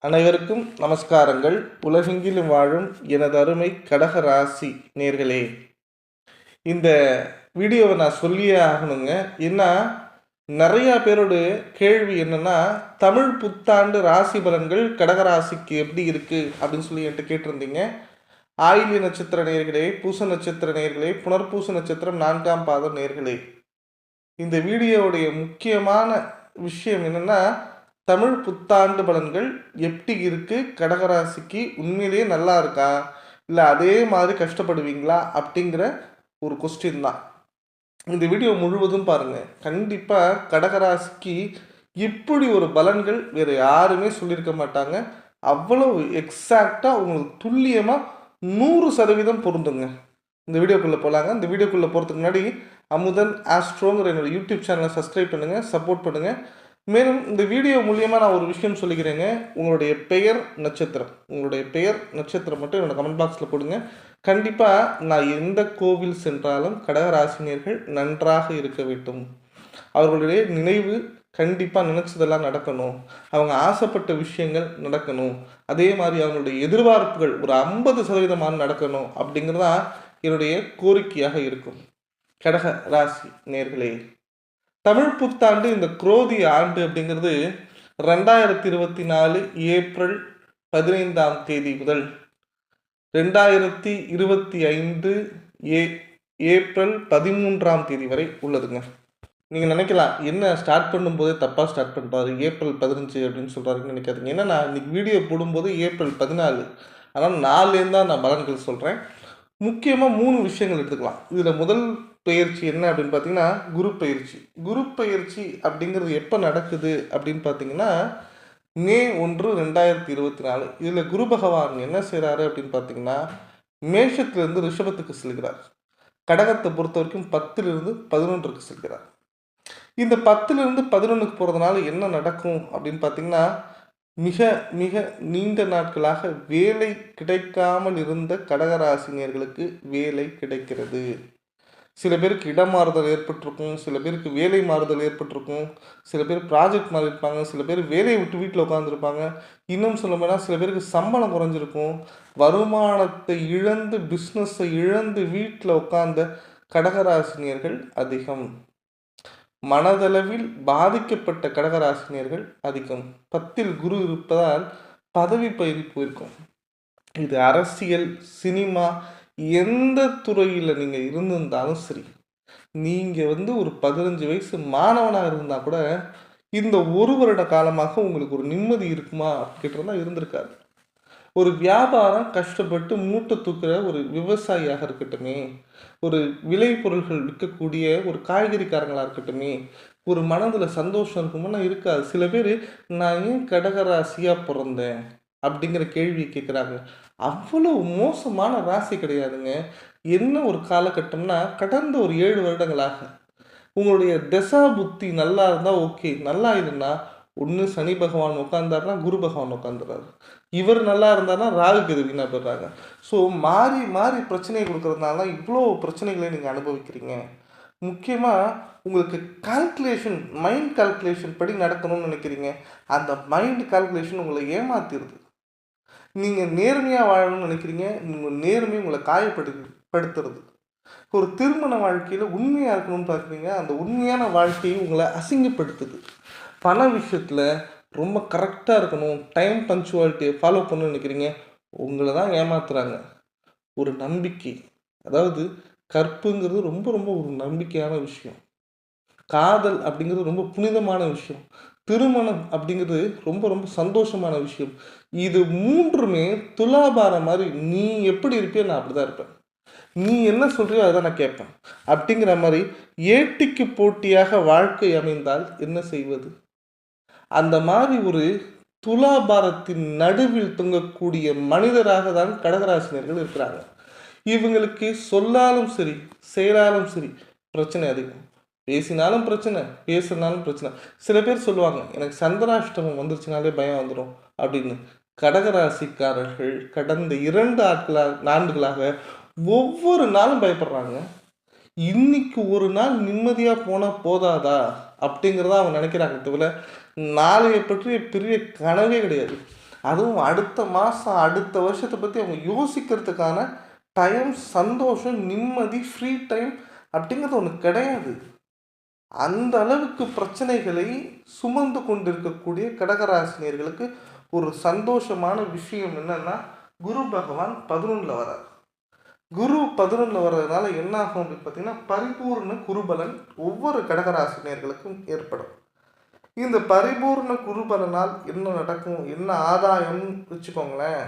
அனைவருக்கும் நமஸ்காரங்கள். உலகெங்கிலும் வாழும் எனது அருமை கடக ராசி நேர்களே. இந்த வீடியோவை நான் சொல்லியே ஆகணுங்க. ஏன்னா நிறையா பேரோட கேள்வி என்னன்னா தமிழ் புத்தாண்டு ராசி பலன்கள் கடகராசிக்கு எப்படி இருக்கு? அப்படின்னு சொல்லி என்கிட்ட கேட்டிருந்தீங்க. ஆயில்ய நட்சத்திர நேர்களே பூச நட்சத்திர நேர்களே புனர்பூச நட்சத்திரம் நான்காம் பாதம் நேர்களே. இந்த வீடியோவுடைய முக்கியமான விஷயம் என்னென்னா தமிழ் புத்தாண்டு பலன்கள் எப்படி இருக்கு? கடகராசிக்கு உண்மையிலேயே நல்லா இருக்கா? இல்லை அதே மாதிரி கஷ்டப்படுவீங்களா? அப்படிங்கிற ஒரு கொஸ்டின் தான். இந்த வீடியோ முழுவதும் பாருங்க. கண்டிப்பாக கடகராசிக்கு இப்படி ஒரு பலன்கள் வேறு யாருமே சொல்லியிருக்க மாட்டாங்க. அவ்வளவு எக்ஸாக்டாக உங்களுக்கு துல்லியமாக நூறு சதவீதம் பொருந்துங்க. இந்த வீடியோக்குள்ளே போகலாங்க இந்த வீடியோக்குள்ளே போகிறதுக்கு முன்னாடி அமுதன் ஆஸ்ட்ரோங்கிற என்னோடய யூடியூப் சேனலை சப்ஸ்கிரைப் பண்ணுங்கள் சப்போர்ட் பண்ணுங்கள் மேலும் இந்த வீடியோ மூலியமாக நான் ஒரு விஷயம் சொல்லிக்கிறேங்க. உங்களுடைய பெயர் நட்சத்திரம். உங்களுடைய பெயர் நட்சத்திரம் மட்டும் என்னோட கமெண்ட் பாக்ஸில் கொடுங்க கண்டிப்பாக நான் எந்த கோவில் சென்றாலும் கடகராசினியர்கள் நன்றாக இருக்க வேண்டும். அவர்களுடைய நினைவு கண்டிப்பாக நினச்சதெல்லாம் நடக்கணும். அவங்க ஆசைப்பட்ட விஷயங்கள் நடக்கணும். அதே மாதிரி அவங்களுடைய எதிர்பார்ப்புகள் ஒரு ஐம்பது சதவீதமான நடக்கணும் அப்படிங்கிறதா என்னுடைய கோரிக்கையாக இருக்கும். கடக ராசி நேர்களே தமிழ் புத்தாண்டு இந்த குரோதி ஆண்டு அப்படிங்கிறது ரெண்டாயிரத்தி இருபத்தி நாலு ஏப்ரல் பதினைந்தாம் தேதி முதல் ரெண்டாயிரத்தி இருபத்தி ஐந்து ஏ ஏப்ரல் பதிமூன்றாம் தேதி வரை உள்ளதுங்க. நீங்கள் நினைக்கலாம் என்ன ஸ்டார்ட் பண்ணும்போதே தப்பாக ஸ்டார்ட் பண்ணுறாரு ஏப்ரல் பதினஞ்சு அப்படின்னு சொல்கிறாருன்னு நினைக்காதீங்க. ஏன்னா நான் இன்னைக்கு வீடியோ போடும்போது ஏப்ரல் பதினாலு. ஆனால் நாலுலேருந்து தான் நான் பலன்கள் சொல்கிறேன் முக்கியமாக மூணு விஷயங்கள் எடுத்துக்கலாம். இதில் முதல் பயிற்சி என்ன அப்படின்னு பார்த்தீங்கன்னா குரு பயிற்சி. குரு பயிற்சி அப்படிங்கிறது எப்போ நடக்குது அப்படின்னு பார்த்தீங்கன்னா மே ஒன்று ரெண்டாயிரத்தி இருபத்தி நாலு. இதில் குரு பகவான் என்ன செய்கிறாரு அப்படின்னு பார்த்தீங்கன்னா மேஷத்துலேருந்து ரிஷபத்துக்கு செல்கிறார். கடகத்தை பொறுத்த வரைக்கும் பத்துலேருந்து பதினொன்றுக்கு செல்கிறார். இந்த பத்துலேருந்து பதினொன்றுக்கு போகிறதுனால என்ன நடக்கும் அப்படின்னு பார்த்தீங்கன்னா மிக மிக நீண்ட நாட்களாக வேலை கிடைக்காமல் இருந்த கடகராசினியர்களுக்கு வேலை கிடைக்கிறது. சில பேருக்கு இடம் மாறுதல் ஏற்பட்டிருக்கும் சில பேருக்கு வேலை மாறுதல் ஏற்பட்டிருக்கும் சில பேர் ப்ராஜெக்ட் மாறியிருப்பாங்க சில பேர் வேலையை விட்டு வீட்டில் உட்காந்துருப்பாங்க இன்னும் சொல்ல போனால் சில பேருக்கு சம்பளம் குறைஞ்சிருக்கும். வருமானத்தை இழந்து பிஸ்னஸை இழந்து வீட்டில் உட்கார்ந்த கடகராசினியர்கள் அதிகம். மனதளவில் பாதிக்கப்பட்ட கடகராசினியர்கள் அதிகம். பத்தில் குரு இருப்பதால் பதவி பயிர் போயிருக்கும். இது அரசியல் சினிமா எந்த துறையில் நீங்கள் இருந்திருந்தாலும் சரி நீங்கள் வந்து ஒரு பதினஞ்சு வயசு மாணவனாக இருந்தால் கூட இந்த ஒரு வருட காலமாக உங்களுக்கு ஒரு நிம்மதி இருக்குமா அப்படின்றதான் இருந்திருக்காது. ஒரு வியாபாரம் கஷ்டப்பட்டு மூட்டை தூக்குற ஒரு விவசாயியாக இருக்கட்டுமே ஒரு விளை பொருள்கள் விற்கக்கூடிய ஒரு காய்கறிக்காரங்களாக இருக்கட்டுமே ஒரு மனதில் சந்தோஷம் இருக்குமோனா இருக்காது. சில பேர் நான் ஏன் கடகராசியாக பிறந்தேன்? அப்படிங்கிற கேள்வி கேட்குறாங்க அவ்வளோ மோசமான ராசி கிடையாதுங்க. என்ன ஒரு காலகட்டம்னா கடந்த ஒரு ஏழு வருடங்களாக உங்களுடைய தசா புத்தி நல்லா இருந்தால் ஓகே நல்லா இல்லைன்னா ஒன்று சனி பகவான் உட்காந்தாருனா குரு பகவான் உட்காந்துறாரு இவர் நல்லா இருந்தாருன்னா ராகு கேது வீணா போயிடுறாங்க. ஸோ மாறி மாறி பிரச்சனை கொடுக்கறதுனால தான் இவ்வளோ பிரச்சனைகளை நீங்கள் அனுபவிக்கிறீங்க. முக்கியமாக உங்களுக்கு கால்குலேஷன் மைண்ட் கால்குலேஷன் படி நடக்கணும்னு நினைக்கிறீங்க. அந்த மைண்ட் கால்குலேஷன் உங்களை ஏமாத்திடுது நீங்கள் நேர்மையாக வாழணும்னு நினைக்கிறீங்க உங்கள் நேர்மை உங்களை காயப்படு படுத்துறது. ஒரு திருமண வாழ்க்கையில் உண்மையாக இருக்கணும்னு பார்க்குறீங்க அந்த உண்மையான வாழ்க்கையை உங்களை அசிங்கப்படுத்துது. பண விஷயத்தில் ரொம்ப கரெக்டாக இருக்கணும் டைம் பங்க்சுவாலிட்டியை ஃபாலோ பண்ணணும்னு நினைக்கிறீங்க உங்களை தான் ஏமாத்துறாங்க. ஒரு நம்பிக்கை. அதாவது கற்புங்கிறது ரொம்ப ரொம்ப ஒரு நம்பிக்கையான விஷயம். காதல் அப்படிங்கிறது ரொம்ப புனிதமான விஷயம். திருமணம் அப்படிங்கிறது ரொம்ப ரொம்ப சந்தோஷமான விஷயம். இது மூன்றுமே துலாபாரம் மாதிரி நீ எப்படி இருப்பியோ நான் அப்படி தான் இருப்பேன். நீ என்ன சொல்றியோ அதை நான் கேட்பேன். அப்படிங்கிற மாதிரி ஏட்டிக்கு போட்டியாக வாழ்க்கை அமைந்தால் என்ன செய்வது? அந்த மாதிரி ஒரு துலாபாரத்தின் நடுவில் தொங்கக்கூடிய மனிதராக தான் கடகராசினியர்கள் இருக்கிறாங்க. இவங்களுக்கு சொல்லாலும் சரி செயலாலும் சரி பிரச்சனை அதிகம். பேசினாலும் பிரச்சனை பேசுனாலும் பிரச்சனை. சில பேர் சொல்லுவாங்க எனக்கு சந்திராஷ்டமம் வந்துருச்சுனாலே பயம் வந்துடும் அப்படின்னு. கடகராசிக்காரர்கள் கடந்த இரண்டு ஆட்களாக நான்குகளாக ஒவ்வொரு நாளும் பயப்படுறாங்க. இன்னைக்கு ஒரு நாள் நிம்மதியாக போனால் போதாதா? அப்படிங்கிறத அவங்க நினைக்கிறாங்க தவிர நாளைய பற்றிய பெரிய கனவே கிடையாது. அதுவும் அடுத்த மாதம் அடுத்த வருஷத்தை பற்றி அவங்க யோசிக்கிறதுக்கான டைம் சந்தோஷம் நிம்மதி ஃப்ரீ டைம் அப்படிங்கிறது ஒன்று கிடையாது. அந்த அளவுக்கு பிரச்சனைகளை சுமந்து கொண்டிருக்கக்கூடிய கடகராசினியர்களுக்கு ஒரு சந்தோஷமான விஷயம் என்னன்னா குரு பகவான் பதினொன்றில் வரார் குரு பதினொன்றில் வர்றதுனால என்ன ஆகும் அப்படின்னு பார்த்தீங்கன்னா பரிபூர்ண குருபலன் ஒவ்வொரு கடகராசினியர்களுக்கும் ஏற்படும். இந்த பரிபூர்ண குருபலனால் என்ன நடக்கும் என்ன ஆதாயம் வச்சுக்கோங்களேன்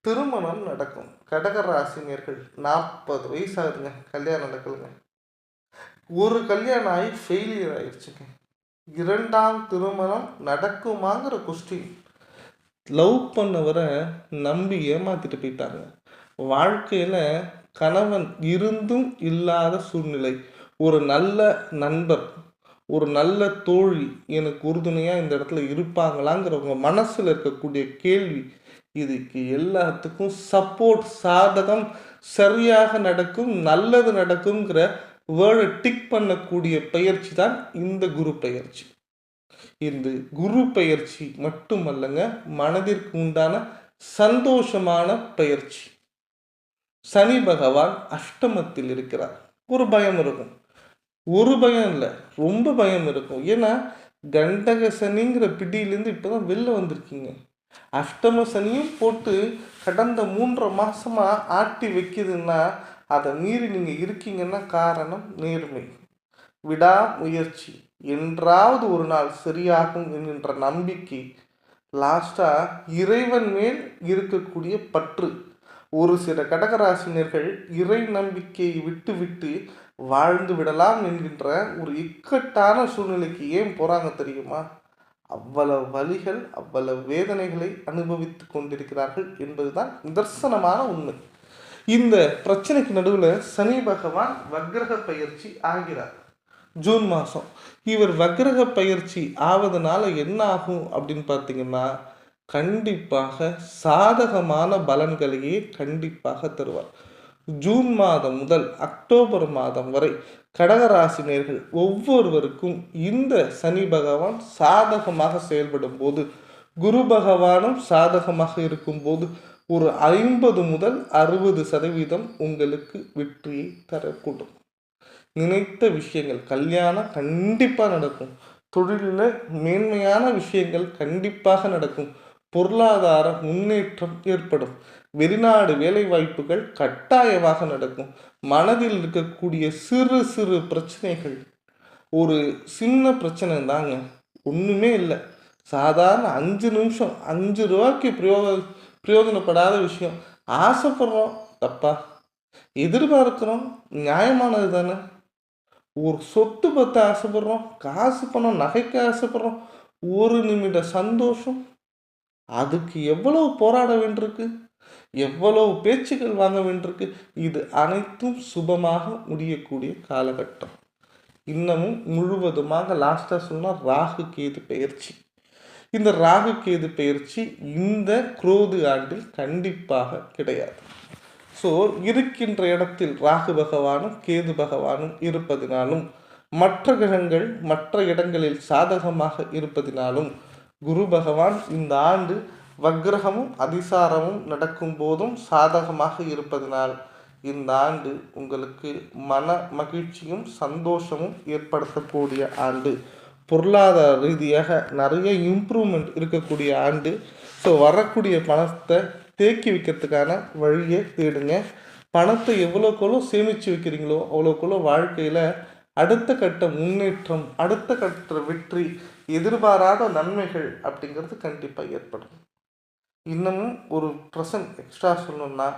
திருமணம் நடக்கும். கடகராசினியர்கள் நாற்பது வயசாகுதுங்க கல்யாணம் நடக்கலுங்க. ஒரு கல்யாணம் ஆகி ஃபெயிலியர் ஆயிடுச்சுங்க இரண்டாம் திருமணம் நடக்குமாங்கிற கொஸ்டின் லவ் பண்ணவரை நம்பி ஏமாத்திட்டு போயிட்டாங்க. வாழ்க்கையில் கணவன் இருந்தும் இல்லாத சூழ்நிலை. ஒரு நல்ல நண்பர் ஒரு நல்ல தோழி எனக்கு உறுதுணையாக இந்த இடத்துல இருப்பாங்களாங்கிறவங்க மனசில் இருக்கக்கூடிய கேள்வி. இதுக்கு எல்லாத்துக்கும் சப்போர்ட் சாதகம் சரியாக நடக்கும் நல்லது நடக்குங்கிற வேர்டை டிக் பண்ணக்கூடிய பயிற்சி தான் இந்த குரு பயிற்சி இந்த குரு பயிற்சி மட்டுமல்லங்க மனதிற்கு உண்டான சந்தோஷமான பயிற்சி சனி பகவான் அஷ்டமத்தில் இருக்கிறார். ஒரு பயம் இருக்கும். ஒரு பயம் இல்லை ரொம்ப பயம் இருக்கும். ஏன்னா கண்டக சனிங்கிற பிடியிலேருந்து இப்போ தான் வெளில வந்திருக்கீங்க. அஷ்டம சனியும் போட்டு கடந்த மூன்றரை மாசமா ஆட்டி வைக்குதுன்னா அதை மீறி நீங்கள் இருக்கீங்கன்னா காரணம் நேர்மை. விடா முயற்சி என்றாவது ஒரு நாள் சரியாகும் என்கின்ற நம்பிக்கை. லாஸ்ட்டாக இறைவன் மேல் இருக்கக்கூடிய பற்று. ஒரு சில கடகராசினியர்கள் இறை நம்பிக்கையை விட்டு விட்டு வாழ்ந்து விடலாம் என்கின்ற ஒரு இக்கட்டான சூழ்நிலைக்கு ஏன் போகிறாங்க தெரியுமா? அவ்வளவு வழிகள் அவ்வளவு வேதனைகளை அனுபவித்து கொண்டிருக்கிறார்கள் என்பதுதான் நிதர்சனமான உண்மை. இந்த பிரச்சனைக்கு நடுவில் சனி பகவான் வக்ரக பயிற்சி ஆகிறார். ஜூன் மாதம் இவர் வக்ரக பயிற்சி ஆவதனால என்ன ஆகும் அப்படின்னு பார்த்தீங்கன்னா கண்டிப்பாக சாதகமான பலன்களையே கண்டிப்பாக தருவார். ஜூன் மாதம் முதல் அக்டோபர் மாதம் வரை கடகராசினியர்கள் ஒவ்வொருவருக்கும் இந்த சனி பகவான் சாதகமாக செயல்படும் போது குரு பகவானும் சாதகமாக இருக்கும்போது ஒரு ஐம்பது முதல் அறுபது சதவீதம் உங்களுக்கு வெற்றியை தரக்கூடும். நினைத்த விஷயங்கள் கல்யாணம் கண்டிப்பாக நடக்கும். தொழிலில் மேன்மையான விஷயங்கள் கண்டிப்பாக நடக்கும். பொருளாதார முன்னேற்றம் ஏற்படும். வெளிநாடு வேலை வாய்ப்புகள் கட்டாயமாக நடக்கும். மனதில் இருக்கக்கூடிய சிறு சிறு பிரச்சனைகள். ஒரு சின்ன பிரச்சனை தாங்க. ஒன்றுமே இல்லை. சாதாரண அஞ்சு நிமிஷம் அஞ்சு ரூபாய்க்கு பிரயோக பிரயோஜனப்படாத விஷயம். ஆசைப்படுறோம் தப்பா. எதிர்பார்க்குறோம் நியாயமானது தானே. ஒரு சொத்து பற்ற ஆசைப்படுறோம் காசு பணம் நகைக்க ஆசைப்படுறோம் ஒரு நிமிட சந்தோஷம். அதுக்கு எவ்வளவு போராட வேண்டியிருக்கு? எவ்வளவு பேச்சுகள் வாங்க வேண்டியிருக்கு? இது அனைத்தும் சுபமாக முடியக்கூடிய காலகட்டம். இன்னமும் முழுவதுமாக லாஸ்ட்டாக சொன்னால் ராகு கேது பயிற்சி இந்த ராகு கேது பயிற்சி இந்த குரோது ஆண்டில் கண்டிப்பாக கிடையாது. ஸோ இருக்கின்ற இடத்தில் ராகு பகவானும் கேது பகவானும் இருப்பதினாலும் மற்ற கிரகங்கள் மற்ற இடங்களில் சாதகமாக இருப்பதினாலும் குரு பகவான் இந்த ஆண்டு வக்ரகமும் அதிசாரமும் நடக்கும் போதும் சாதகமாக இருப்பதனால் இந்த ஆண்டு உங்களுக்கு மன மகிழ்ச்சியும் சந்தோஷமும் ஏற்படுத்தக்கூடிய ஆண்டு. பொருளாதார ரீதியாக நிறைய இம்ப்ரூவ்மெண்ட் இருக்கக்கூடிய ஆண்டு. ஸோ வரக்கூடிய பணத்தை தேக்கி வைக்கிறதுக்கான வழியை தேடுங்க. பணத்தை எவ்வளோக்கெவ்வளோ சேமித்து வைக்கிறீங்களோ அவ்வளோக்கெவ்வளோ வாழ்க்கையில் அடுத்த கட்ட முன்னேற்றம் அடுத்த கட்ட வெற்றி எதிர்பாராத நன்மைகள் அப்படிங்கிறது கண்டிப்பாக ஏற்படும். இன்னமும் ஒரு ப்ரெசன்ட் எக்ஸ்ட்ரா சொல்லணும்னா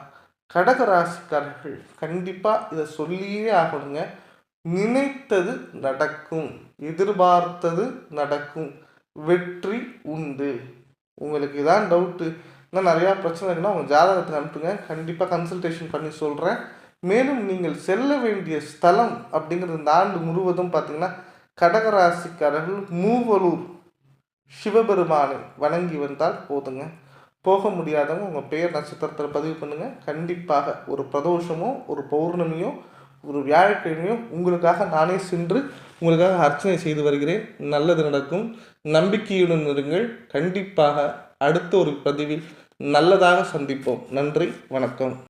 கடக ராசிக்காரர்கள் கண்டிப்பாக இதை சொல்லியே ஆகணுங்க. நினைத்தது நடக்கும் எதிர்பார்த்தது நடக்கும் வெற்றி உண்டு. உங்களுக்கு இதான் டவுட்டு இன்னும் நிறையா பிரச்சனை இருக்குன்னா உங்கள் ஜாதகத்தை அனுப்புங்க. கண்டிப்பாக கன்சல்டேஷன் பண்ணி சொல்கிறேன் மேலும் நீங்கள் செல்ல வேண்டிய ஸ்தலம் அப்படிங்கிறது இந்த ஆண்டு முழுவதும் பார்த்தீங்கன்னா கடகராசிக்காரர்கள் மூவலூர் சிவபெருமானை வணங்கி வந்தால் போதுங்க. போக முடியாதவங்க உங்கள் பெயர் நட்சத்திரத்தில் பதிவு பண்ணுங்கள் கண்டிப்பாக ஒரு பிரதோஷமோ ஒரு பௌர்ணமியோ ஒரு வியாழக்கிழமையும் உங்களுக்காக நானே சென்று உங்களுக்காக அர்ச்சனை செய்து வருகிறேன். நல்லது நடக்கும். நம்பிக்கையுடன் இருங்கள். கண்டிப்பாக அடுத்த ஒரு பதிவில் நல்லதாக சந்திப்போம். நன்றி. வணக்கம்.